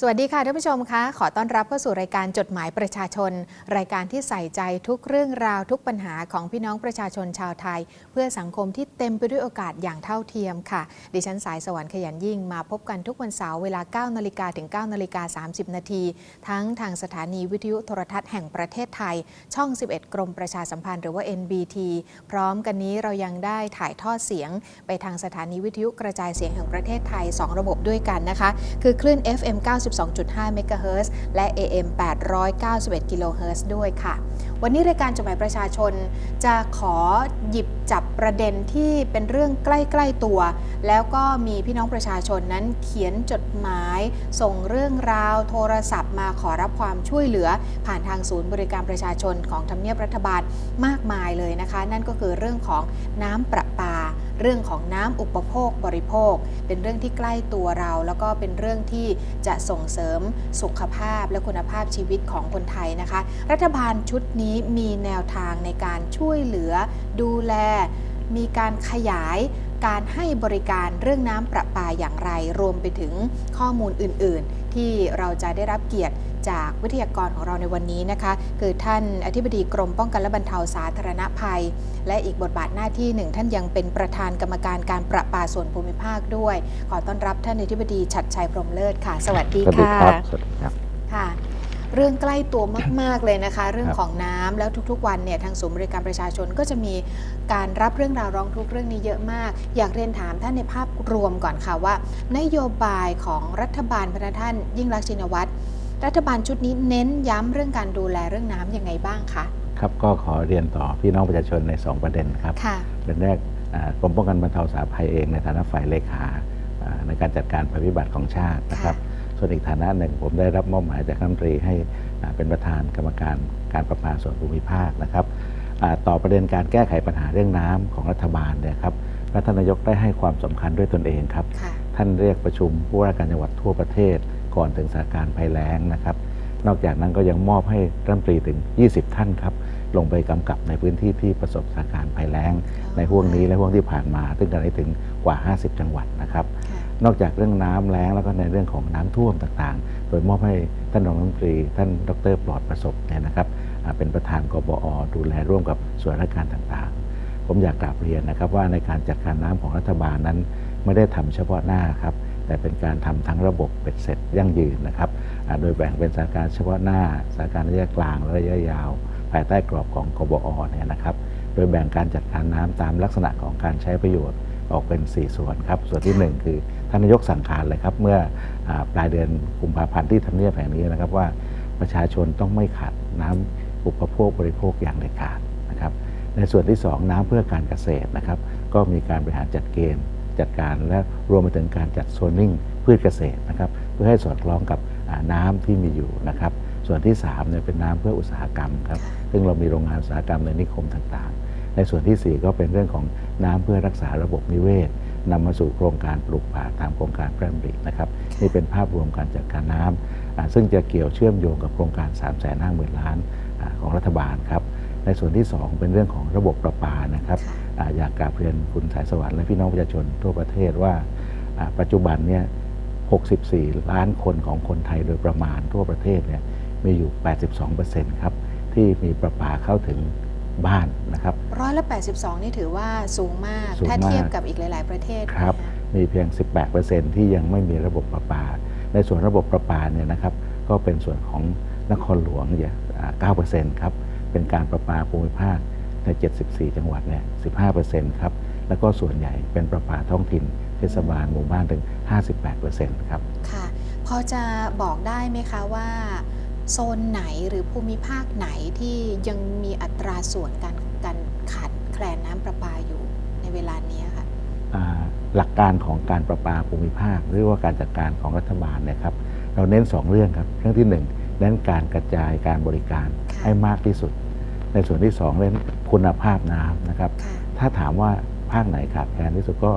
สวัสดีค่ะท่านผู้ชมคะขอต้อนรับเข้าสู่รายการจดหมายประชาชน รายการที่ใส่ใจทุกเรื่องราวทุกปัญหาของพี่น้องประชาชนชาวไทย เพื่อสังคมที่เต็มไปด้วยโอกาสอย่างเท่าเทียมค่ะ ดิฉันสายสวรรค์ขยันยิ่งมาพบกันทุกวันเสาร์เวลา9นาฬิกาถึง9นาฬิกา30นาทีทั้งทางสถานีวิทยุโทรทัศน์แห่งประเทศไทย ช่อง 11 กรมประชาสัมพันธ์หรือว่า NBT พร้อมกันนี้เรายังได้ถ่ายทอดเสียง ไปทางสถานีวิทยุกระจายเสียงแห่งประเทศไทย 2 ระบบด้วยกันนะคะ คือคลื่น FM 92.5เมกะเฮิรตซ์และ AM 891กิโลเฮิรตซ์ด้วยค่ะ วันนี้รายการจดหมายประชาชน จะขอหยิบจับประเด็นที่เป็นเรื่องใกล้ๆตัว แล้วก็มีพี่น้องประชาชนนั้นเขียนจดหมาย ส่งเรื่องราวโทรศัพท์มาขอรับความช่วยเหลือ ผ่านทางศูนย์บริการประชาชนของทำเนียบรัฐบาลมากมายเลยนะคะ นั่นก็คือเรื่องของน้ำประปา เรื่องของน้ำอุปโภคบริโภค เป็นเรื่องที่ใกล้ตัวเรา แล้วก็เป็นเรื่องที่จะส่งเสริมสุขภาพและคุณภาพชีวิตของคนไทยนะคะ รัฐบาลชุดนี้มีแนวทางในการช่วยเหลือดูแล มีการขยายการให้บริการเรื่องน้ำประปาอย่างไร รวมไปถึงข้อมูลอื่น ๆ ที่เราจะได้รับเกียรติ จากวิทยากรของเราในวันนี้นะคะ คือท่านอธิบดีกรมป้องกันและบรรเทาสาธารณภัย และอีกบทบาทหน้าที่หนึ่งท่านยังเป็นประธานกรรมการการประปาส่วนภูมิภาคด้วย ขอต้อนรับท่านอธิบดีชัดชัยพรหมเลิศค่ะ สวัสดีสวัสดีค่ะครับสวัสดีครับค่ะเรื่องใกล้ตัวมาก ๆ เลยนะคะ เรื่องครับของน้ำแล้วทุกๆ วันเนี่ยทางศูนย์บริการประชาชนก็จะมีการรับเรื่องราวร้องทุกข์เรื่องนี้เยอะมาก อยากเรียนถามท่านในภาพรวมก่อนค่ะว่า นโยบายของรัฐบาลพระท่านยิ่งรักษณ์ชินวัตร รัฐบาลชุดนี้เน้นย้ำเรื่องการดูแลเรื่องน้ำยังไงบ้างคะครับก็ขอเรียนต่อพี่น้องประชาชนใน 2 ประเด็นครับค่ะประเด็นแรกอ่ากรมป้องกันบรรเทาสาธารณภัยเองในฐานะฝ่ายเลขาอ่าในการจัดการภัยพิบัติของชาตินะครับ ส่วนอีกฐานะหนึ่งผมได้รับมอบหมายจากรัฐมนตรีให้อ่าเป็นประธานกรรมการการประปาส่วนภูมิภาคนะครับอ่าต่อประเด็นการแก้ไขปัญหาเรื่องน้ำของรัฐบาลเนี่ยครับรัฐนายกได้ให้ความสำคัญด้วยตนเองครับค่ะท่านเรียกประชุมผู้ว่าการจังหวัดทั่วประเทศ ก่อนถึงสถานการณ์ภัยแล้งนะครับ นอกจากนั้นก็ยังมอบให้รัฐมนตรีถึง 20 ท่านครับลงไปกำกับในพื้นที่ที่ประสบสถานการณ์ภัยแล้ง ในห่วงนี้และห่วงที่ผ่านมา ซึ่งกันได้ถึงกว่า 50 จังหวัดนะครับค่ะนอกจากเรื่องน้ำแล้งแล้วก็ในเรื่องของน้ำท่วมต่างๆ โดยมอบให้ท่านรองรัฐมนตรี ท่านดรปลอดประสบเนี่ยนะครับอ่าเป็นประธานกบอดูแลร่วมกับส่วนราชการต่างๆ ผมอยากกราบเรียนนะครับว่าในการจัดการน้ำของรัฐบาลนั้น ไม่ได้ทำเฉพาะหน้าครับ แต่เป็นการทำทั้งระบบเป็ดเสร็จยั่งยืนนะครับ โดยแบ่งเป็นสถานการณ์เฉพาะหน้าสถานการณ์ระยะกลางและระยะยาว ภายใต้กรอบของกบอเนี่ยนะครับ โดยแบ่งการจัดการน้ำตามลักษณะของการใช้ประโยชน์ออกเป็น 4 ส่วนครับ ส่วนที่ 1 คือท่านนายกสั่งการเลยครับ เมื่ออปลายเดือนกุมภาพันธ์ที่ทำเนียบแห่งนี้นะครับว่าประชาชนต้องไม่ขาดน้ำอุปโภคบริโภคอย่างเด็ดขาดนะครับ ในส่วนที่ 2 น้ำเพื่อการเกษตรนะครับ ก็มีการบริหารจัดเกณฑ์ จัดการและรวมไปถึงการจัดโซนนิ่งพืชเกษตรนะครับเพื่อให้สอดคล้องกับน้ำที่มีอยู่นะครับส่วนที่3เนี่ยเป็นน้ำเพื่ออุตสาหกรรมครับซึ่งเรามีโรงงานอุตสาหกรรมในนิคมต่างๆ ในส่วนทีสี่4 ก็เป็นเรื่องของน้ำเพื่อรักษาระบบนิเวศนำมาสู่โครงการปลูกป่าตามโครงการแพระดำรินะครับนี่เป็นภาพรวมการจัดการน้ำอ่าซึ่งจะเกี่ยวเชื่อมโยงกับโครงการ3 5 0 0 0 0ล้าหมื่นอ่านของรัฐบาลครับในส่วนที่ 2 เป็นเรื่องของระบบประปานะครับ อ่าอยากกราบเรียนคุณสายสวรรค์และพี่น้องประชาชนทั่วประเทศว่าอ่าปัจจุบันเนี่ย 64 ล้านคนของคนไทยโดยประมาณทั่วประเทศเนี่ยมีอยู่ 82%ครับ ที่มีประปาเข้าถึงบ้านนะครับร้อยละ 82 นี่ถือว่าสูงมากสูงมากถ้าเทียบกับอีกหลาย ๆ ประเทศครับนะะมีเพียง 18%ที่ยังไม่มีระบบประปา ในส่วนระบบประปาเนี่ยนะครับ ก็เป็นส่วนของนครหลวงเนี่ยอ่า9%ครับ เป็นการประปาภูมิภาค ใน 74 จังหวัดเนี่ย 15%ครับ แล้วก็ส่วนใหญ่เป็นประปาท้องถิ่น เทศบาลหมู่บ้านถึง 58%ครับ ค่ะ พอจะบอกได้ไหมคะว่าโซนไหนหรือภูมิภาคไหนที่ยังมีอัตราส่วนการการขาดแคลนน้ำประปาอยู่ในเวลานี้ค่ะอ่าหลักการของการประปาภูมิภาค หรือว่าการจัดการของรัฐบาลเนะครับ เราเน้น 2 เรื่องครับ เรื่องที่ 1 เน้นการกระจายการบริการค่ะให้มากที่สุด ในส่วนที่2เน้นคุณภาพน้ำนะครับค่ะถ้าถามว่าภาคไหนขาดแคลนที่สุดก็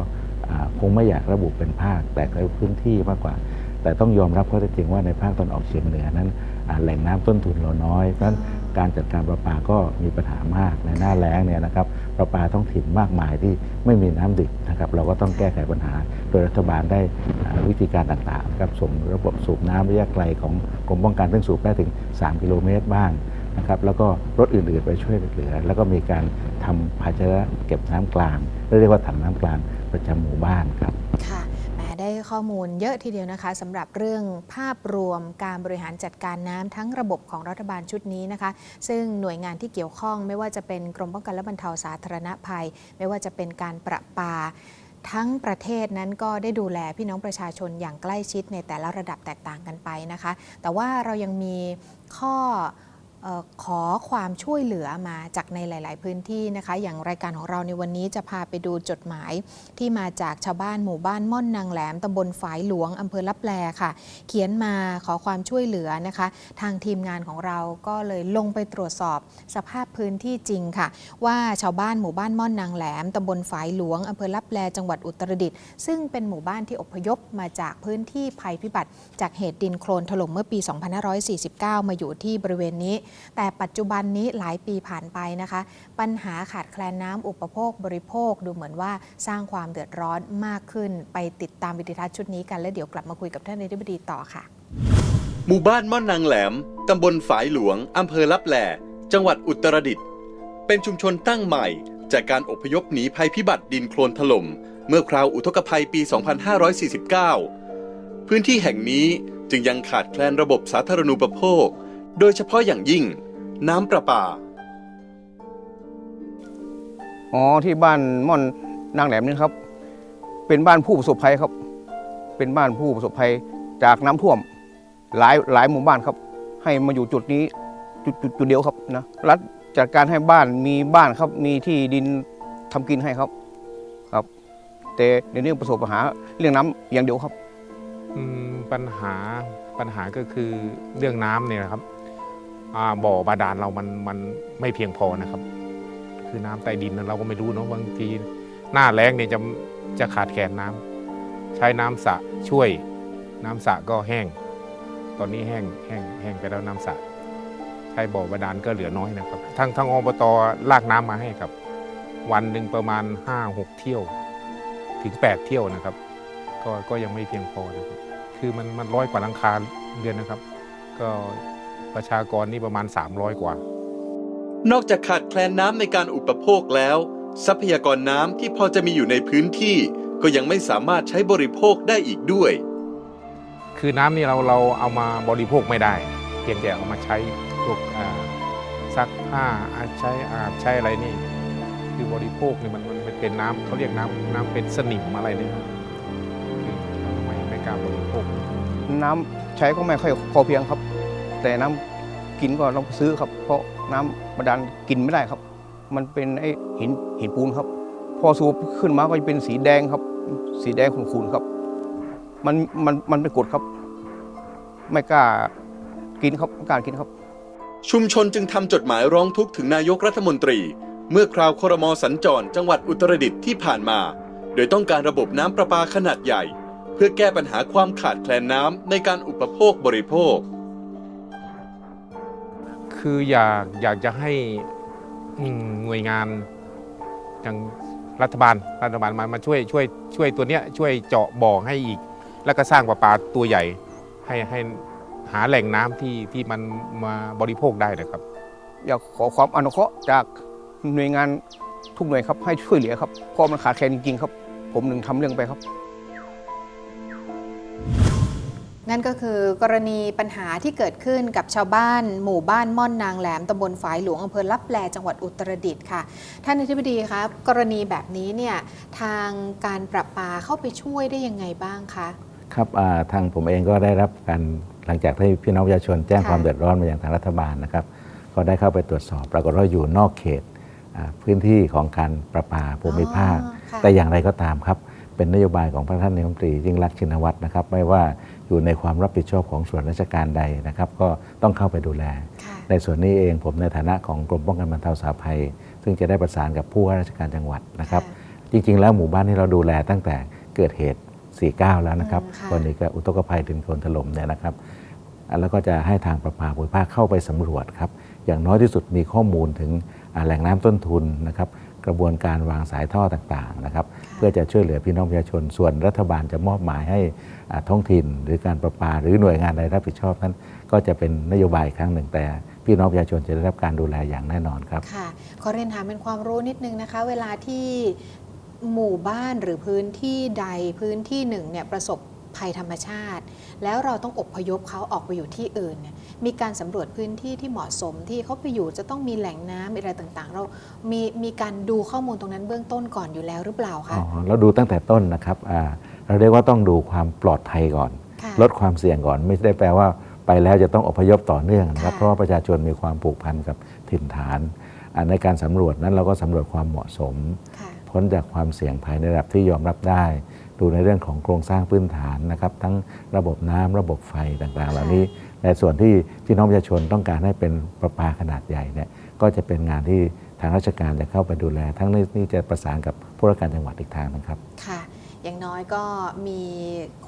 อ่าคงไม่อยากระบุเป็นภาค แต่ในพื้นที่มากกว่า แต่ต้องยอมรับข้อเท็จจริงว่าในภาคตอนออกเฉียงเหนือนั้นอ่าแหล่งน้ำต้นทุนเราน้อยเพราะฉะนั้นการจัดการประปาก็มีปัญหามากในหน้าแล้งเนี่ยนะครับประปาท้องถิ่นมากมายที่ไม่มีน้ำดื่มนะครับเราก็ต้องแก้ไขปัญหา โดยรัฐบาลได้อ่าวิธีการต่างๆนะครับส่งระบบสูบน้ำระยะไกลของกรมป้องกันซึ่งสูบได้ถึง 3 กิโลเมตรบ้าง นะครับแล้วก็รถอื่นๆไปช่วยเหลือ แล้วก็มีการทำภาชนะเก็บน้ำกลางเรียกว่าถังน้ำกลางประจำหมู่บ้านครับค่ะแหมได้ข้อมูลเยอะทีเดียวนะคะสำหรับเรื่องภาพรวมการบริหารจัดการน้ำทั้งระบบของรัฐบาลชุดนี้นะคะ ซึ่งหน่วยงานที่เกี่ยวข้องไม่ว่าจะเป็นกรมป้องกันและบรรเทาสาธารณภัย ไม่ว่าจะเป็นการประปาทั้งประเทศนั้นก็ได้ดูแลพี่น้องประชาชนอย่างใกล้ชิดในแต่ละระดับแตกต่างกันไปนะคะ แต่ว่าเรายังมีข้อ ขอความช่วยเหลือมาจากในหลาย ๆ พื้นที่นะคะ อย่างรายการของเราในวันนี้จะพาไปดูจดหมาย ที่มาจากชาวบ้านหมู่บ้านม่อนนางแหลมตำบลฝายหลวงอำเภอลับแลค่ะ เขียนมาขอความช่วยเหลือนะคะ ทางทีมงานของเราก็เลยลงไปตรวจสอบสภาพพื้นที่จริงค่ะ ว่าชาวบ้านหมู่บ้านม่อนนางแหลมตำบลฝายหลวงอำเภอลับแลจังหวัดอุตรดิตถ์ซึ่งเป็นหมู่บ้านที่อพยพมาจากพื้นที่ภัยพิบัติ จากเหตุดินโคลนถล่มเมื่อปี 2549 มาอยู่ที่บริเวณนี้แต่ปัจจุบันนี้หลายปีผ่านไปนะคะ ปัญหาขาดแคลนน้ำอุปโภคบริโภคดูเหมือนว่าสร้างความเดือดร้อนมากขึ้น ไปติดตามวิดีทัศน์ชุดนี้กัน แล้วเดี๋ยวกลับมาคุยกับท่านอธิบดีต่อค่ะ หมู่บ้านม่อนนางแหลมตำบลฝายหลวงอำเภอลับแหล่จังหวัดอุตรดิตถ์เป็นชุมชนตั้งใหม่ จากการอพยพหนีภัยพิบัติดินโคลนถล่มเมื่อคราวอุทกภัยปี 2549 พื้นที่แห่งนี้จึงยังขาดแคลนระบบสาธารณูปโภค โดยเฉพาะอย่างยิ่ง น้ำประปา อ๋อที่บ้านม่อนนางแหลมนี่ครับ เป็นบ้านผู้ประสบภัยครับ เป็นบ้านผู้ประสบภัยจากน้ำท่วม หลายหลายหมู่บ้านครับ ให้มาอยู่จุดนี้จุดจุดจุดเดียวครับนะรัฐจัดการให้บ้านมีบ้านครับมีที่ดินทำกินให้ครับครับ แต่ในเรื่องประสบปัญหาเรื่องน้ำอย่างเดียวครับอืมปัญหาปัญหาก็คือเรื่องน้ำเนี่ยนะครับอ่า บ่อบาดาลเรามันมันไม่เพียงพอนะครับ คือน้ำใต้ดินเราก็ไม่รู้เนาะบางทีหน้าแล้งเนี่ยจะจะขาดแคลนน้ำใช้น้ำสระช่วย น้ำสระก็แห้ง ตอนนี้แห้งแห้งแห้งไปแล้วน้ำสระใช้บ่อบาดาลก็เหลือน้อยนะครับทั้งทั้งอบตลากน้ำมาให้ครับ วันหนึ่งประมาณ 5-6 เที่ยว ถึง 8 เที่ยวนะครับ ก็ก็ยังไม่เพียงพอนะครับคือมันมันร้อยกว่าหลังคาเรือนนะครับ ก็ ประชากรนี่ประมาณ 300 กว่า นอกจากขาดแคลนน้ำในการอุปโภคแล้ว ทรัพยากรน้ำที่พอจะมีอยู่ในพื้นที่ ก็ยังไม่สามารถใช้บริโภคได้อีกด้วย คือน้ำนี่เราเราเอามาบริโภคไม่ได้ เพียงแต่เอามาใช้พวกอ่าซักผ้าอาบใช้อาบใช้อะไรนี่ คือบริโภคเนี่ยมันมันเป็นน้ำเขาเรียกน้ำน้ำเป็นสนิมอะไรเนี่ยครับคือเราไม่ไม่กล้าบริโภค น้ำใช้ก็ไม่ค่อยพอเพียงครับ แต่น้ำกินก็ต้องซื้อครับ เพราะน้ำบาดาลกินไม่ได้ครับ มันเป็นไอ้หินหินปูนครับ พอสูบขึ้นมาก็จะเป็นสีแดงครับ สีแดงขุ่นๆครับ มันมันมันเป็นกรดครับ ไม่กล้ากินครับไม่กล้ากินครับ ชุมชนจึงทำจดหมายร้องทุกข์ถึงนายกรัฐมนตรี เมื่อคราวครมสัญจรจังหวัดอุตรดิตถ์ที่ผ่านมา โดยต้องการระบบน้ำประปาขนาดใหญ่ เพื่อแก้ปัญหาความขาดแคลนน้ำในการอุปโภคบริโภค คืออยากอยากจะให้หน่วยงานอย่างรัฐบาลรัฐบาลมามาช่วยช่วยช่วยตัวเนี้ยช่วยเจาะบ่อให้อีก แล้วก็สร้างประปาตัวใหญ่ให้ให้หาแหล่งน้ำที่ที่มันมาบริโภคได้นะครับ อยากขอความอนุเคราะห์จากหน่วยงานทุกหน่วยครับให้ช่วยเหลือครับเพราะมันขาดแคลนจริงๆครับ ผมหนึ่งทำเรื่องไปครับ นั่นก็คือกรณีปัญหาที่เกิดขึ้นกับชาวบ้าน หมู่บ้านม่อนนางแหลมตำบลฝายหลวงอำเภอลับแลจังหวัดอุตรดิตถ์ค่ะ ท่านอธิบดีครับกรณีแบบนี้เนี่ยทางการประปาเข้าไปช่วยได้ยังไงบ้างคะครับอ่าทางผมเองก็ได้รับการหลังจากที่พี่น้องประชาชนแจ้งค่ะความเดือดร้อนมาอย่างทางรัฐบาลนะครับ ก็ได้เข้าไปตรวจสอบ ปรากฏว่าอยู่นอกเขตอ่าพื้นที่ของการประปาภูมิภาคอ๋อค่ะแต่อย่างไรก็ตามครับ เป็นนโยบายของพระท่านนายกรัฐมนตรียิ่งรักษณ์ชินวัตรนะครับ ไม่ว่า อยู่ในความรับผิดชอบของส่วนราชการใดนะครับ ก็ต้องเข้าไปดูแลค่ะในส่วนนี้เองผมในฐานะของกรมป้องกันบรรเทาสาภัย ซึ่งจะได้ประสานกับผู้ว่าราชการจังหวัดนะครับ จริง ๆ แล้วหมู่บ้านที่เราดูแลตั้งแต่เกิดเหตุ 49 แล้วนะครับอืมค่ะวันนี้ก็อุทกภัยดินโคลนถล่มเนี่ยนะครับอ่าแล้วก็จะให้ทางประปาภูมิภาคเข้าไปสำรวจครับ อย่างน้อยที่สุดมีข้อมูลถึงอ่าแหล่งน้ำต้นทุนนะครับ กระบวนการวางสายท่อต่างๆนะครับเพื่อจะช่วยเหลือพี่น้องประชาชน ส่วนรัฐบาลจะมอบหมายให้อ่าท้องถิ่น หรือการประปา หรือหน่วยงานใดรับผิดชอบนั้น ก็จะเป็นนโยบายอีกครั้งหนึ่งแต่พี่น้องประชาชนจะได้รับการดูแลอย่างแน่นอนครับค่ะขอเรียนถามเป็นความรู้นิดนึงนะคะ เวลาที่หมู่บ้านหรือพื้นที่ใดพื้นที่หนึ่งเนี่ยประสบภัยธรรมชาติ แล้วเราต้องอพยพเขาออกไปอยู่ที่อื่นเนี่ย มีการสำรวจพื้นที่ที่เหมาะสมที่เขาไปอยู่จะต้องมีแหล่งน้ำอะไรต่างๆ เรามีมีการดูข้อมูลตรงนั้นเบื้องต้นก่อนอยู่แล้วหรือเปล่าคะอ๋อเราดูตั้งแต่ต้นนะครับอ่าเราเรียกว่าต้องดูความปลอดภัยก่อนค่ะลดความเสี่ยงก่อนไม่ได้แปลว่าไปแล้วจะต้องอพยพต่อเนื่องนะครับค่ะเพราะว่าประชาชนมีความผูกพันกับถิ่นฐานอ่าในการสำรวจนั้นเราก็สำรวจความเหมาะสมค่ะพ้นจากความเสี่ยงภัยในระดับที่ยอมรับได้ ดูในเรื่องของโครงสร้างพื้นฐานนะครับ ทั้งระบบน้ำระบบไฟต่างๆ เหล่านี้ ในส่วนที่พี่น้องประชาชนต้องการให้เป็นประปาขนาดใหญ่เนี่ยก็จะเป็นงานที่ทางราชการจะเข้าไปดูแล ทั้งนี้จะประสานกับผู้ราชการจังหวัดอีกทางนะครับค่ะ อย่างน้อยก็มี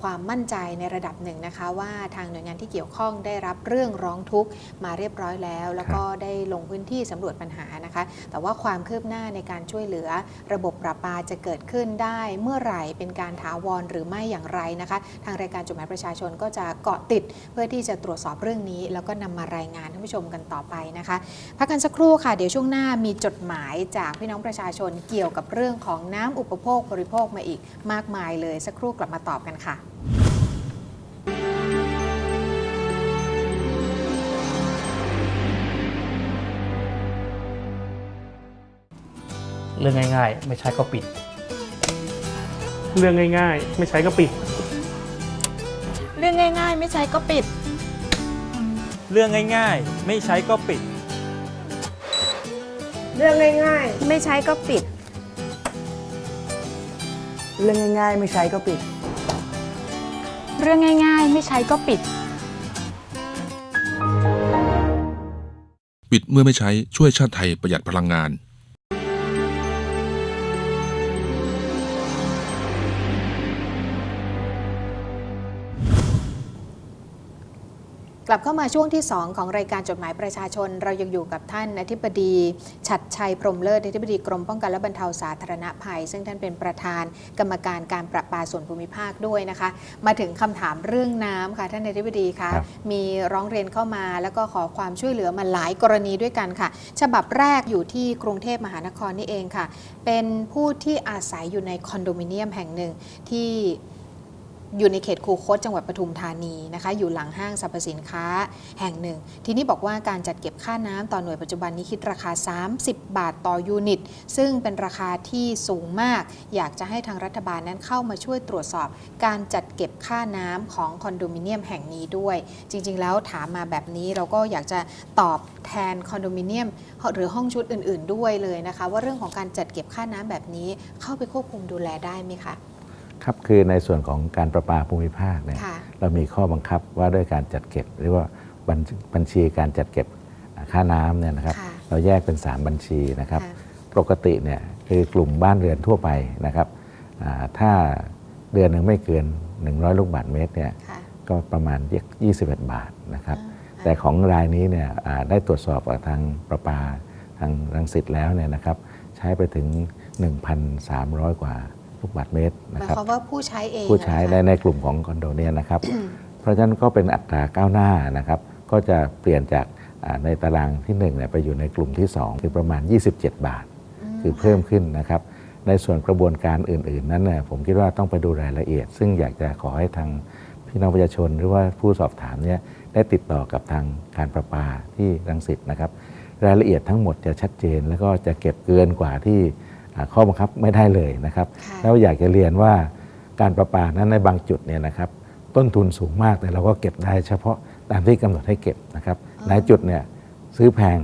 ความมั่นใจในระดับหนึ่งนะคะ ว่าทางหน่วยงานที่เกี่ยวข้องได้รับเรื่องร้องทุกข์มาเรียบร้อยแล้ว แล้วก็ได้ลงพื้นที่สำรวจปัญหานะคะ แต่ว่าความคืบหน้าในการช่วยเหลือ ระบบประปาจะเกิดขึ้นได้เมื่อไหร่เป็นการถาวรหรือไม่อย่างไรนะคะ ทางรายการจดหมายประชาชนก็จะเกาะติด เพื่อที่จะตรวจสอบเรื่องนี้ แล้วก็นำมารายงานท่านผู้ชมกันต่อไปนะคะพักกันสักครู่ค่ะเดี๋ยวช่วงหน้ามีจดหมายจากพี่น้องประชาชนเกี่ยวกับเรื่องของน้ำอุปโภคบริโภคมาอีกมากมายเลยสักครู่กลับมาตอบกันค่ะเรื่องง่าย ๆ ไม่ใช้ก็ปิด เรื่องง่าย ๆ ไม่ใช้ก็ปิด เรื่องง่าย ๆ ไม่ใช้ก็ปิด เรื่องง่าย ๆ ไม่ใช้ก็ปิด เรื่องง่าย ๆ ไม่ใช้ก็ปิด เรื่องง่ายๆ ไม่ใช้ก็ปิด เรื่องง่ายๆ ไม่ใช้ก็ปิด ปิดเมื่อไม่ใช้ช่วยชาติไทยประหยัดพลังงาน ลับเข้ามาช่วงที่ 2 ของรายการจดหมายประชาชน เรายังอยู่กับท่านอธิบดี ชัดชัยพรหมเลิศอธิบดีกรมป้องกันและบรรเทาสาธารณภัย ซึ่งท่านเป็นประธานกรรมการการประปาส่วนภูมิภาคด้วยนะคะ มาถึงคำถามเรื่องน้ำค่ะท่านอธิบดีคะครับมีร้องเรียนเข้ามาแล้วก็ขอความช่วยเหลือมาหลายกรณีด้วยกันค่ะ ฉบับแรกอยู่ที่กรุงเทพมหานครนี่เองค่ะ เป็นผู้ที่อาศัยอยู่ในคอนโดมิเนียมแห่งหนึ่งที่ อยู่ในเขตคูคตจังหวัดปทุมธานีนะคะ อยู่หลังห้างสรรพสินค้าแห่งหนึ่ง ทีนี้บอกว่าการจัดเก็บค่าน้ำต่อหน่วยปัจจุบันนี้คิดราคา 30 บาทต่อยูนิต ซึ่งเป็นราคาที่สูงมาก อยากจะให้ทางรัฐบาลนั้นเข้ามาช่วยตรวจสอบ การจัดเก็บค่าน้ำของคอนโดมิเนียมแห่งนี้ด้วย จริง ๆ แล้วถามมาแบบนี้เราก็อยากจะตอบแทนคอนโดมิเนียมหรือห้องชุดอื่น ๆ ด้วยเลยนะคะ ว่าเรื่องของการจัดเก็บค่าน้ำแบบนี้เข้าไปควบคุมดูแลได้ไหมคะ ครับคือในส่วนของการประปาภูมิภาคเนี่ยค่ะเรามีข้อบังคับว่าด้วยการจัดเก็บหรือว่าบัญบัญชีการจัดเก็บอ่าค่าน้ำเนี่ยนะครับค่ะเราแยกเป็น 3 บัญชีนะครับค่ะปกติเนี่ยคือกลุ่มบ้านเรือนทั่วไปนะครับอ่าถ้าเดือนหนึ่งไม่เกิน 100 ลูกบาทเมตรเนี่ยค่ะก็ประมาณ 21 บาทนะครับอ่าแต่ของรายนี้เนี่ยอ่าได้ตรวจสอบกับทางประปาทางรังสิตแล้วเนี่ยนะครับ ใช้ไปถึง 1,300 กว่า ลูกบาทเมตรหนะมายครับความว่าผู้ใช้เองผู้ใช้เหรในอคะ ในกลุ่มของคอนโดเนี่ยนะครับ เพราะฉะนั้นก็เป็นอัตราก้าวหน้านะครับ ก็จะเปลี่ยนจากอ่าในตารางที่1เนี่ยไปอยู่ในกลุ่มที่ 2 คือประมาณ 27 บาท คือเพิ่มขึ้นนะครับ ในส่วนกระบวนการอื่น ๆ นั้นเนี่ยผมคิดว่าต้องไปดูรายละเอียด ซึ่งอยากจะขอให้ทางพี่น้องประชาชนหรือว่าผู้สอบถามเนี่ยได้ติดต่อกับทางการประปาที่รังสิตนะครับ รายละเอียดทั้งหมดจะชัดเจน แล้วก็จะเก็บเกินกว่าที่อ่า ข้อบังคับไม่ได้เลยนะครับค่ะแล้วอยากจะเรียนว่าการประปานั้นในบางจุดเนี่ยนะครับ ต้นทุนสูงมากแต่เราก็เก็บได้เฉพาะตามที่กำหนดให้เก็บนะครับหลายจุดเนี่ยซื้อแพง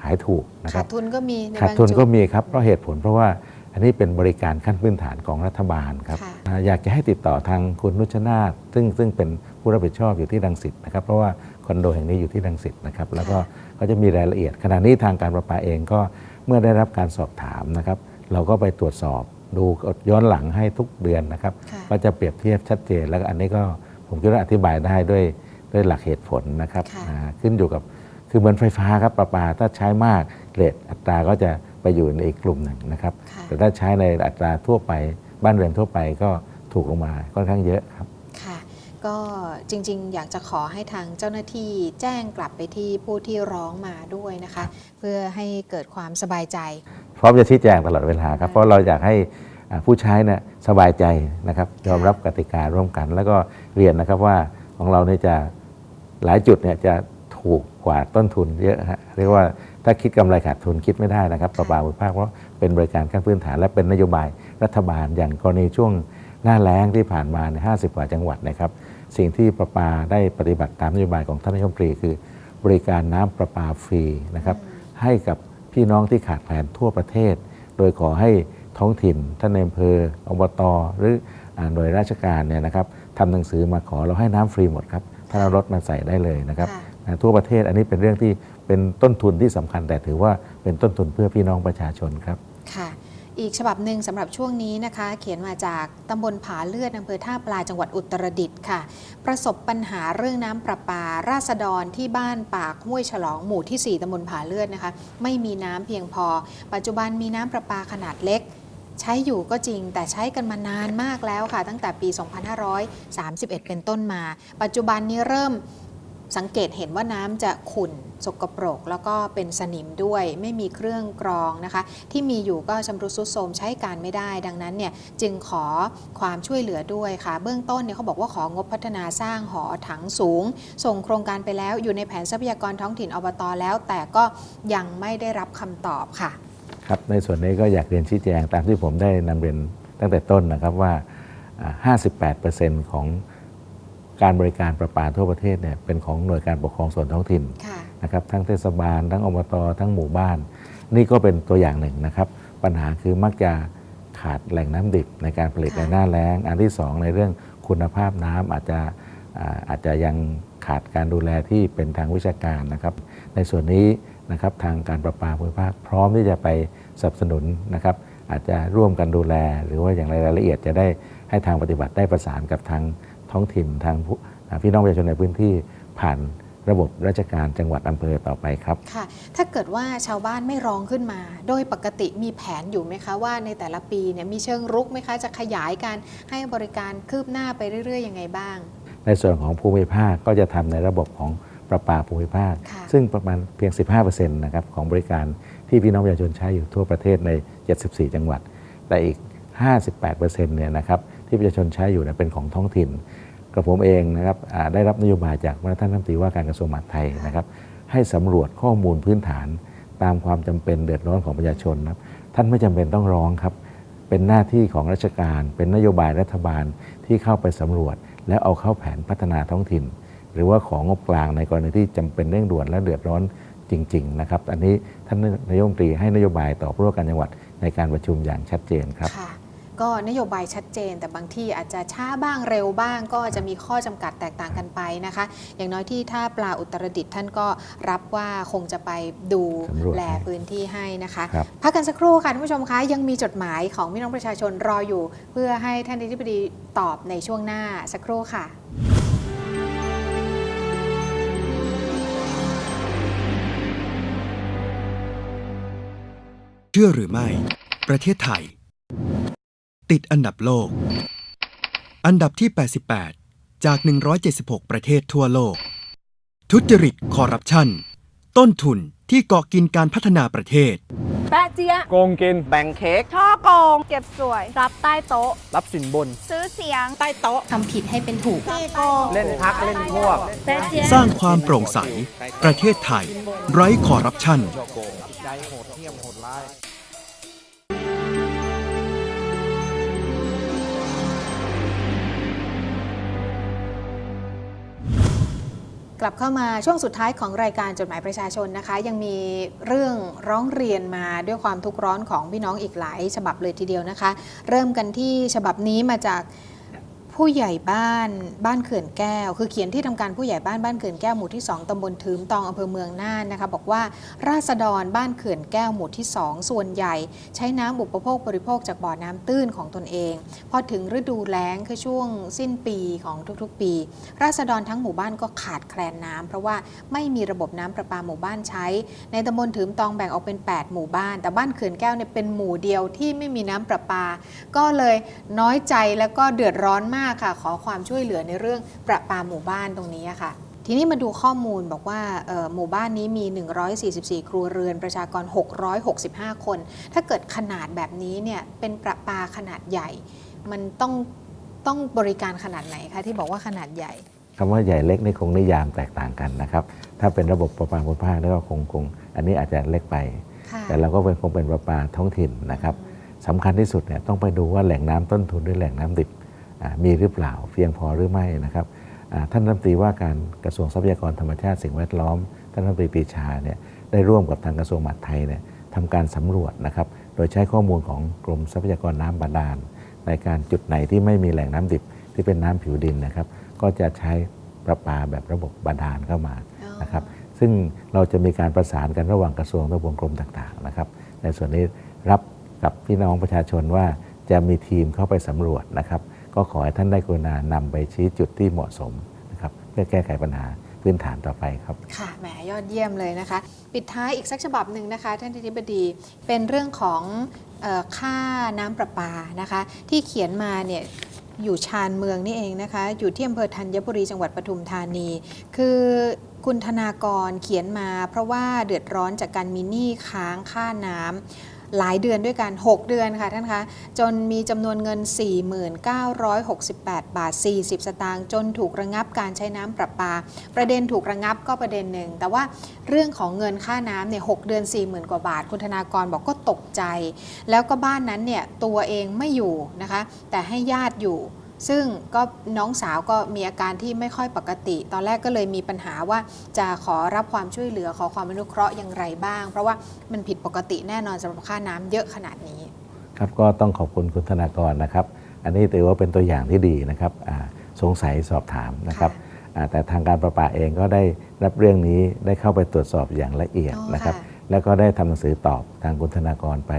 ขายถูกนะคขารัดบทุนก็มีในขาดบางทุนจุดก็มีครับเพราะเหตุผลเพราะว่าอันนี้เป็นบริการขั้นพื้นฐานของรัฐบาลครับค่ะอ่าอยากจะให้ติดต่อทางคุณนุชนาธซึ่งซึ่งเป็นผู้รับผิดชอบอยู่ที่รังสิตนะครับเพราะว่าคอนโดแห่งนี้อยู่ที่รังสิตนะครับแล้วก็เขาจะมีรายละเอียดขณะนี้ทางการประปาเองก็เมื่อได้รับการสอบถามนะครับ เราก็ไปตรวจสอบดูย้อนหลังให้ทุกเดือนนะครับค่ะก็จะเปรียบเทียบชัดเจน แล้วก็อันนี้ก็ผมคิดว่าอธิบายได้ด้วยด้วยหลักเหตุผลนะครับค่ะอ่าขึ้นอยู่กับคือเหมือนไฟฟ้าครับประปาถ้าใช้มากเรทอัตราก็จะไปอยู่ในอีกกลุ่มหนึ่งนะครับค่ะแต่ถ้าใช้ในอัตราทั่วไปบ้านเรือนทั่วไปก็ถูกลงมาค่อนข้างเยอะครับค่ะ ก็จริงๆ อยากจะขอให้ทางเจ้าหน้าที่แจ้งกลับไปที่ผู้ที่ร้องมาด้วยนะคะ เพื่อให้เกิดความสบายใจ พร้อมจะชี้แจงตลอดเวลาครับ เพราะเราอยากให้อ่าผู้ใช้เนี่ยสบายใจนะครับยอมรับกติการ่วมกัน แล้วก็เรียนนะครับว่าของเราเนี่ยจะหลายจุดเนี่ยจะถูกกว่าต้นทุนเยอะฮะเรียกว่าถ้าคิดกำไรขาดทุนคิดไม่ได้นะครับประปาภูมิภาคเพราะเป็นบริการขั้นพื้นฐานและเป็นนโยบายรัฐบาลอย่างกรณีช่วงหน้าแล้งที่ผ่านมาในย50 กว่าจังหวัดนะครับ สิ่งที่ประปาได้ปฏิบัติตามนโยบายของท่านนายกรัฐมนตรีคือ บริการน้ำประปาฟรีนะครับให้กับพี่น้องที่ขาดแคลนทั่วประเทศ โดยขอให้ท้องถิ่นท่านในอำเภออบตหรืออ่าหน่วยราชการเนี่ยนะครับทำหนังสือมาขอเราให้น้ำฟรีหมดครับถ้าเรารถมาใส่ได้เลยนะครับค่ะอ่าทั่วประเทศอันนี้เป็นเรื่องที่เป็นต้นทุนที่สำคัญ แต่ถือว่าเป็นต้นทุนเพื่อพี่น้องประชาชนครับค่ะ อีกฉบับหนึ่งสำหรับช่วงนี้นะคะ เขียนมาจากตำบลผาเลือดอำเภอท่าปลาจังหวัดอุตรดิตถ์ค่ะ ประสบปัญหาเรื่องน้ำประปา ราษฎรที่บ้านปากห้วยฉลองหมู่ที่ 4ตำบลผาเลือดนะคะ ไม่มีน้ำเพียงพอ ปัจจุบันมีน้ำประปาขนาดเล็ก ใช้อยู่ก็จริง แต่ใช้กันมานานมากแล้วค่ะ ตั้งแต่ปี 2531 เป็นต้นมา ปัจจุบันนี้เริ่ม สังเกตเห็นว่าน้ำจะขุ่นสกปรก แล้วก็เป็นสนิมด้วย ไม่มีเครื่องกรองนะคะ ที่มีอยู่ก็ชำรุดทรุดโทรมใช้การไม่ได้ ดังนั้นเนี่ยจึงขอความช่วยเหลือด้วยค่ะ เบื้องต้นเนี่ยเขาบอกว่าของบพัฒนาสร้างหอถังสูง ส่งโครงการไปแล้วอยู่ในแผนทรัพยากรท้องถิ่นอบตแล้ว แต่ก็ยังไม่ได้รับคำตอบค่ะ ครับในส่วนนี้ก็อยากเรียนชี้แจงตามที่ผมได้นำเรียนตั้งแต่ต้นนะครับว่าอ่า58%ของ การบริการประปาทั่วประเทศเนี่ยเป็นของหน่วยการปกครองส่วนท้องถิ่นค่ะนะครับทั้งเทศบาล ทั้งอบตทั้งหมู่บ้าน นี่ก็เป็นตัวอย่างหนึ่งนะครับ ปัญหาคือมักจะขาดแหล่งน้ำดิบในการผลิตค่ะในหน้าแล้ง อันที่สองในเรื่องคุณภาพน้ำอาจจะอ่าอาจจะยังขาดการดูแลที่เป็นทางวิชาการนะครับ ในส่วนนี้นะครับทางการประปาภูมิภาคพร้อมที่จะไปสนับสนุนนะครับ อาจจะร่วมกันดูแล หรือว่าอย่างไรรายละเอียดจะได้ให้ทางปฏิบัติได้ประสานกับทาง ท้องถิ่นทางผู้อ่าพี่น้องประชาชนในพื้นที่ผ่านระบบราชการจังหวัดอำเภอต่อไปครับค่ะ ถ้าเกิดว่าชาวบ้านไม่ร้องขึ้นมา โดยปกติมีแผนอยู่ไหมคะว่าในแต่ละปีเนี่ยมีเชิงรุกไหมคะจะขยายการให้บริการคืบหน้าไปเรื่อยๆยังไงบ้าง ในส่วนของภูมิภาคก็จะทำในระบบของประปาภูมิภาคค่ะซึ่งประมาณเพียง 15%นะครับของบริการที่พี่น้องประชาชนใช้อยู่ทั่วประเทศใน 74 จังหวัด แต่อีก 58%เนี่ยนะครับ ที่ประชาชนใช้อยู่เนี่ยเป็นของท้องถิ่นกระผมเองนะครับได้รับนโยบายจากท่านรัฐมนตรีว่าการกระทรวงมหาดไทยนะครับ ให้สำรวจข้อมูลพื้นฐานตามความจำเป็นเดือดร้อนของประชาชนครับท่านไม่จำเป็นต้องร้องครับ เป็นหน้าที่ของราชการ เป็นนโยบายรัฐบาลที่เข้าไปสำรวจ แล้วเอาเข้าแผนพัฒนาท้องถิ่น หรือว่าของงบกลางในกรณีที่จำเป็นเร่งด่วนและเดือดร้อนจริง ๆ นะครับ อันนี้ท่านนายกรัฐมนตรีให้นโยบายต่อผู้ว่าการจังหวัดในการประชุมอย่างชัดเจนครับ ก็นโยบายชัดเจน แต่บางที่อาจจะช้าบ้างเร็วบ้าง ก็จะมีข้อจำกัดแตกต่างกันไปนะคะ อย่างน้อยที่ท่าปลาอุตรดิตถ์ท่านก็รับว่าคงจะไปดูสำรวจแลให้พื้นที่ให้นะคะครับพักกันสักครู่ค่ะท่านผู้ชมคะยังมีจดหมายของพี่น้องประชาชนรออยู่ เพื่อให้ท่านอธิบดีตอบในช่วงหน้าสักครู่ค่ะเชื่อหรือไม่ ประเทศไทย ติดอันดับโลก อันดับที่ 88 จาก 176 ประเทศทั่วโลก ทุจริตคอร์รัปชัน ต้นทุนที่เกาะกินการพัฒนาประเทศ แปะเจี๊ยะโกงกิน แบ่งเค้ก ช่อโกง เก็บสวย รับใต้โต๊ะ รับสินบน ซื้อเสียง ใต้โต๊ะ ทำผิดให้เป็นถูกพี่โกง เล่นพักเล่นพวก แปะเจี๊ยะสร้างความโปร่งใส ประเทศไทย ไร้คอร์รัปชัน กลับเข้ามาช่วงสุดท้ายของรายการจดหมายประชาชนนะคะ ยังมีเรื่องร้องเรียนมาด้วยความทุกข์ร้อนของพี่น้องอีกหลาย ฉบับเลยทีเดียวนะคะ เริ่มกันที่ฉบับนี้มาจาก ผู้ใหญ่บ้านบ้านเขื่อนแก้ว คือเขียนที่ทำการผู้ใหญ่บ้านบ้านเขื่อนแก้วหมู่ที่ 2ตำบลถืมตองอำเภอเมืองน่านนะคะบอกว่าราษฎรบ้านเขื่อนแก้วหมู่ที่ 2 ส่วนใหญ่ ใช้น้ำอุปโภคบริโภคจากบ่อน้ำตื้นของตนเอง พอถึงฤดูแล้งคือช่วงสิ้นปีของทุกๆปี ราษฎรทั้งหมู่บ้านก็ขาดแคลนน้ำเพราะว่าไม่มีระบบน้ำประปาหมู่บ้านใช้ ในตำบลถืมตองแบ่งออกเป็น 8 หมู่บ้าน แต่บ้านเขื่อนแก้วเนี่ยเป็นหมู่เดียวที่ไม่มีน้ำประปา ก็เลยน้อยใจแล้วก็เดือดร้อนมากค่ะ ขอความช่วยเหลือในเรื่องประปาหมู่บ้านตรงนี้ค่ะ ทีนี้มาดูข้อมูลบอกว่าเอ่อหมู่บ้านนี้มี 144 ครัวเรือนประชากร 665 คน ถ้าเกิดขนาดแบบนี้เนี่ยเป็นประปาขนาดใหญ่ มันต้องต้องบริการขนาดไหนคะที่บอกว่าขนาดใหญ่คำว่าใหญ่เล็กนี่คงนิยามแตกต่างกันนะครับถ้าเป็นระบบประปาภูมิภาคนี่ก็คงคง อันนี้อาจจะเล็กไปค่ะแต่เราก็เป็นคงเป็นประปาท้องถิ่นนะครับสำคัญที่สุดเนี่ยต้องไปดูว่าแหล่งน้ำต้นทุนหรือแหล่งน้ำดิบอ่า มีหรือเปล่าเพียงพอหรือไม่นะครับท่านรัฐมนตรีว่าการกระทรวงทรัพยากรธรรมชาติสิ่งแวดล้อม ท่านรัฐมนตรีปีชาเนี่ยได้ร่วมกับทางกระทรวงมหาดไทยเนี่ยทำการสำรวจนะครับโดยใช้ข้อมูลของกรมทรัพยากรน้ำบาดาล ในการจุดไหนที่ไม่มีแหล่งน้ำดิบที่เป็นน้ำผิวดินนะครับ ก็จะใช้ประปาแบบระบบบาดาลเข้ามานะครับ ซึ่งเราจะมีการประสานกันระหว่างกระทรวงและวงกรมต่างๆนะครับ ในส่วนนี้รับกับพี่น้องประชาชนว่าจะมีทีมเข้าไปสำรวจนะครับ ก็ขอให้ท่านได้กรุณานำไปชี้จุดที่เหมาะสมนะครับเพื่อแก้ไขปัญหาพื้นฐานต่อไปครับ ค่ะ แหม ยอดเยี่ยมเลยนะคะ ปิดท้ายอีกสักฉบับหนึ่งนะคะ ท่านธิบดี เป็นเรื่องของออค่าน้ำประปานะคะ ที่เขียนมาเนี่ยอยู่ชานเมืองนี่เองนะคะ อยู่ที่อำเภอธัญบุรีจังหวัดปทุมธานี คือคุณธนากรเขียนมา เพราะว่าเดือดร้อนจากการมีหนี้ค้างค่าน้ำ หลายเดือนด้วยกัน 6 เดือนค่ะท่านคะ จนมีจำนวนเงิน 4968 บาท 40 สตางค์จนถูกระงับการใช้น้ำประปา ประเด็นถูกระงับก็ประเด็นหนึ่ง แต่ว่าเรื่องของเงินค่าน้ำเนี่ยหเดือน 40,000 กว่าบาท คุณธนากรบอกก็ตกใจ แล้วก็บ้านนั้นเนี่ยตัวเองไม่อยู่นะคะ แต่ให้ญาติอยู่ ซึ่งก็น้องสาวก็มีอาการที่ไม่ค่อยปกติ ตอนแรกก็เลยมีปัญหาว่าจะขอรับความช่วยเหลือขอความอนุเคราะห์อย่างไรบ้าง เพราะว่ามันผิดปกติแน่นอนสำหรับค่าน้ำเยอะขนาดนี้ ครับก็ต้องขอบคุณคุณธนากรนะครับ อันนี้ถือว่าเป็นตัวอย่างที่ดีนะครับอ่าสงสัยสอบถามนะครับอ่าแต่ทางการประปาเองก็ได้รับเรื่องนี้ได้เข้าไปตรวจสอบอย่างละเอียดอ๋อนะครับค่ะแล้วก็ได้ทำหนังสือตอบทางคุณธนากรไป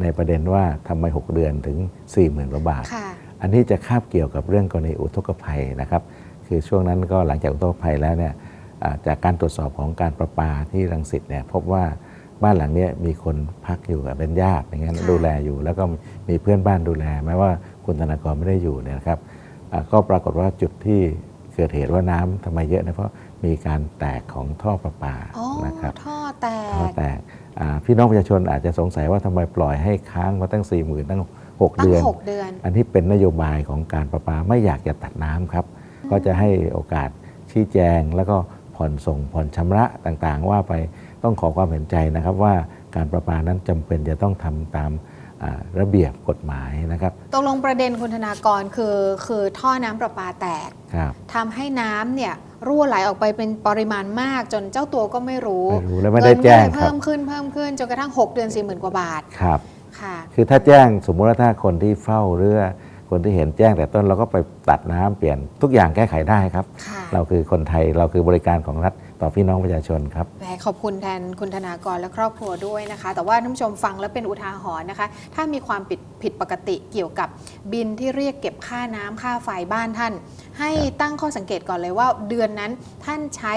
ในประเด็นว่าทำไม 6 เดือนถึง 40,000กว่าบาทค่ะ อันนี้จะคาบเกี่ยวกับเรื่องกรณีอุทกภัยนะครับ คือช่วงนั้นก็หลังจากอุทกภัยแล้วเนี่ยอ่าจากการตรวจสอบของการประปาที่รังสิตเนี่ยพบว่าบ้านหลังเนี้ยมีคนพักอยู่เป็นญาติอย่างเงี้ยค่ะดูแลอยู่ แล้วก็มีเพื่อนบ้านดูแล แม้ว่าคุณธนากรไม่ได้อยู่เนี่ยนะครับอ่าก็ปรากฏว่าจุดที่เกิดเหตุว่าน้ำทำไมเยอะนะเพราะมีการแตกของท่อประปาอ๋อนะครับท่อแตท่อกแตกอ่าพี่น้องประชาชนอาจจะสงสัยว่าทำไมปล่อยให้ค้างมาตั้ง4 0,000ตั้ง 6ตั้งเดือนหกเดือน อันที่เป็นนโยบายของการประปาไม่อยากจะตัดน้ำครับ ก็จะให้โอกาสชี้แจง แล้วก็ผ่อนส่งผ่อนชำระต่างๆ ว่าไปต้องขอความเห็นใจนะครับว่าการประปานั้นจำเป็นจะต้องทำตามอ่าระเบียบกฎหมายนะครับตกลงประเด็นคุณธนากรคือคือท่อน้ำประปาแตกครับทำให้น้ำเนี่ยรั่วไหลออกไปเป็นปริมาณมากจนเจ้าตัวก็ไม่รู้ไม่รู้และไม่ได้แจ้งเนก็เลยครับเพิ่มขึ้นเพิ่มขึ้นจนกระทั่ง 6 เดือน 4 0,000 กว่าบาทครับ ค่ะคือถ้าแจ้งสมมุติว่าถ้าคนที่เฝ้าเรือคนที่เห็นแจ้งแต่ต้นเราก็ไปตัดน้ำเปลี่ยนทุกอย่างแก้ไขได้ครับค่ะเราคือคนไทยเราคือบริการของรัฐต่อพี่น้องประชาชนครับแหมขอบคุณแทนคุณธนากรและครอบครัวด้วยนะคะ แต่ว่าท่านผู้ชมฟังแล้วเป็นอุทาหรณ์นะคะ ถ้ามีความผิดผิดปกติเกี่ยวกับบินที่เรียกเก็บค่าน้ำค่าไฟบ้านท่าน ให้ตั้งข้อสังเกตก่อนเลยว่าเดือนนั้นท่านใช้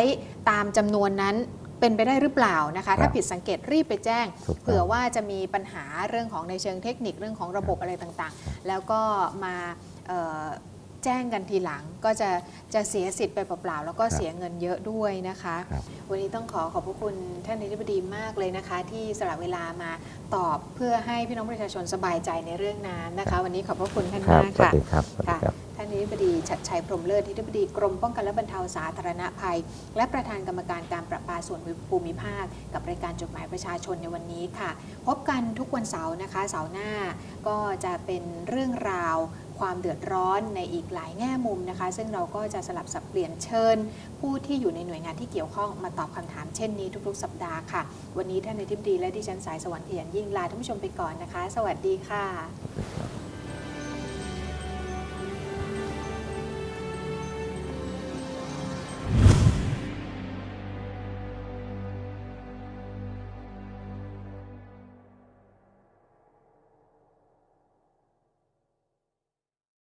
ตามจำนวนนั้น เป็นไปได้หรือเปล่านะคะ ถ้าผิดสังเกตรีบไปแจ้งถูกต้องเผื่อว่าจะมีปัญหาเรื่องของในเชิงเทคนิคเรื่องของระบบอะไรต่างๆ แล้วก็มาเอ่อ แจ้งกันทีหลังก็จะจะเสียสิทธิ์ไปเปล่าๆแล้วก็เสียเงินเยอะด้วยนะคะครับวันนี้ต้องขอขอบพระคุณท่านอธิบดีมากเลยนะคะ ที่สละเวลามาตอบเพื่อให้พี่น้องประชาชนสบายใจในเรื่องน้ำนะคะ วันนี้ขอบพระคุณท่านครับมากสวัสค่ะดีครับสวัสดีค่ะครับท่านอธิบดีชัดชัยพรหมเลิศอธิบดีกรมป้องกันและบรรเทาสาธารณภัย และประธานกรรมการการประปาส่วนภูมิภาค กับรายการจดหมายประชาชนในวันนี้ค่ะ พบกันทุกวันเสาร์นะคะเสาร์หน้าก็จะเป็นเรื่องราว ความเดือดร้อนในอีกหลายแง่มุมนะคะ ซึ่งเราก็จะสลับสับเปลี่ยนเชิญ ผู้ที่อยู่ในหน่วยงานที่เกี่ยวข้องมาตอบคำถามเช่นนี้ทุกๆ สัปดาห์ค่ะ วันนี้ท่านในทิบดีและดิฉันสายสวรรค์ขยันยิ่งลาท่านผู้ชมไปก่อนนะคะ สวัสดีค่ะ